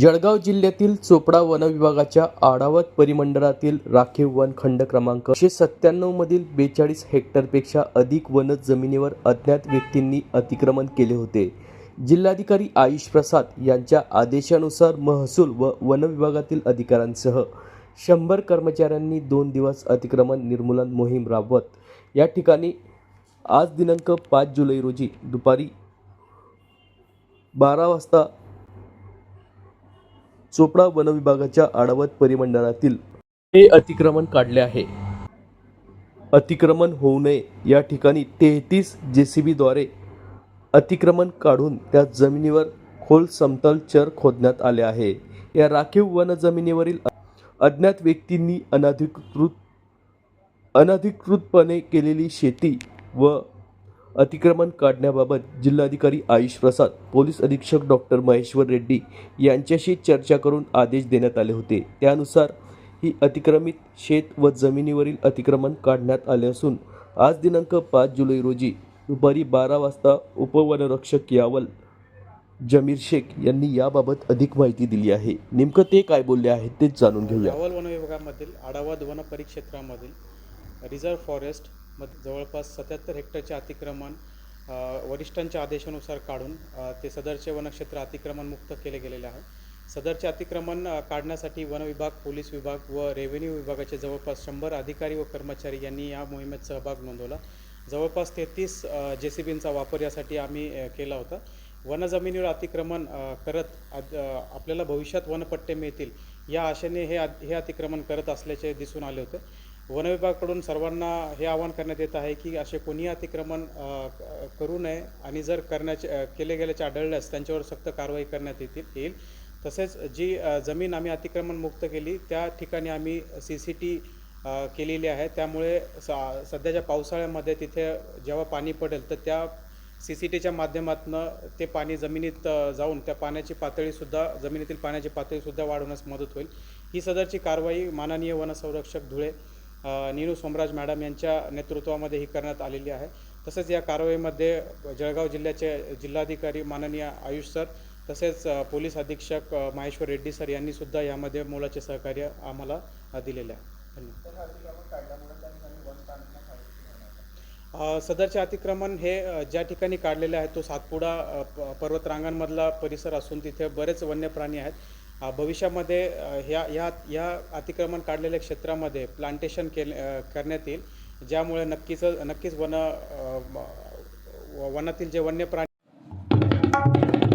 जळगाव जिल्ह्यातील चोपडा वनविभागाच्या आढावत परिमंडळातील राखीव वन खंड क्रमांक एकशे सत्त्याण्णव मधील बेचाळीस हेक्टरपेक्षा अधिक वन जमिनीवर अज्ञात व्यक्तींनी अतिक्रमण केले होते. जिल्हाधिकारी आयुष प्रसाद यांच्या आदेशानुसार महसूल व वन विभागातील अधिकाऱ्यांसह शंभर कर्मचाऱ्यांनी दोन दिवस अतिक्रमण निर्मूलन मोहीम राबवत. या ठिकाणी आज दिनांक पाच जुलै रोजी दुपारी बारा वाजता चोपडा वनविभागाच्या आडवत परिमंडळातील हे अतिक्रमण काढले आहे. अतिक्रमण होऊ नये. या ठिकाणी तेहतीस जे सी बीद्वारे अतिक्रमण काढून त्या जमिनीवर खोल समतल चर खोदण्यात आले आहे. या राखीव वन जमिनीवरील अज्ञात व्यक्तींनी अनधिकृत अनधिकृतपणे केलेली शेती व अतिक्रमण काढण्याबाबत जिल्हाधिकारी आयुष प्रसाद पोलीस अधीक्षक डॉक्टर महेश्वर रेड्डी यांच्याशी चर्चा करून आदेश देण्यात आले होते. त्यानुसार ही अतिक्रमित शेत व जमिनीवरील अतिक्रमण काढण्यात आले असून आज दिनांक पाच जुलै रोजी दुपारी बारा वाजता उपवनरक्षक यावल जमीर शेख यांनी याबाबत अधिक माहिती दिली आहे. नेमकं ते काय बोलले आहेत तेच जाणून घेऊया. यावल वन विभागामधील आढावा वन परिक्षेत्रामधील रिझर्व्ह फॉरेस्ट मग जवळपास सत्याहत्तर हेक्टरचे अतिक्रमण वरिष्ठांच्या आदेशानुसार काढून ते सदरचे वनक्षेत्र अतिक्रमण मुक्त केले गेलेले आहे. सदरचे अतिक्रमण काढण्यासाठी वन विभाग पोलीस विभाग व रेव्हेन्यू विभागाचे जवळपास शंभर अधिकारी व कर्मचारी यांनी या मोहिमेत सहभाग नोंदवला. जवळपास तेहतीस जे सी बींचा वापर यासाठी आम्ही केला होता. वनजमिनीवर अतिक्रमण करत आपल्याला भविष्यात वनपट्टे मिळतील या आशेने हे हे अतिक्रमण करत असल्याचे दिसून आले होते. वनविभागाकडून सर्वांना हे आवाहन करण्यात येत आहे की असे कोणीही अतिक्रमण करू नये आणि जर करण्याचे केले गेल्याचे आढळल्यास त्यांच्यावर सक्त कारवाई करण्यात येतील येईल. तसेच जी जमीन आम्ही अतिक्रमण मुक्त केली त्या ठिकाणी आम्ही सी सी टी केलेली आहे. त्यामुळे सा सध्याच्या पावसाळ्यामध्ये तिथे जेव्हा पाणी पडेल तर त्या सी सी टीच्या माध्यमातून ते पाणी जमिनीत जाऊन त्या पाण्याची पातळीसुद्धा जमिनीतील पाण्याची पातळीसुद्धा वाढवण्यास मदत होईल. ही सदरची कारवाई माननीय वनसंरक्षक धुळे नीरू नीनू सोमराज मॅडम यांच्या नेतृत्वामध्ये ही करण्यात आलेली आहे. तसेच या कारवाईमध्ये जळगाव जिल्ह्याचे जिल्हाधिकारी माननीय आयुष सर तसेच पोलीस अधीक्षक महेश्वर माहेश्वर रेड्डी सर यांनीसुद्धा यामध्ये मोलाचे सहकार्य आम्हाला दिलेले आहे. धन्यवाद. सदरचे अतिक्रमण हे ज्या ठिकाणी काढलेले आहे तो सातपुडा प- पर्वतरांगांमधला परिसर असून तिथे बरेच वन्य प्राणी आहेत. भविष्यामध्ये ह्या ह्या ह्या अतिक्रमण काढलेल्या क्षेत्रामध्ये प्लांटेशन केले करण्यात येईल. ज्यामुळे नक्कीच नक्कीच वन वनातील जे वन्य प्राणी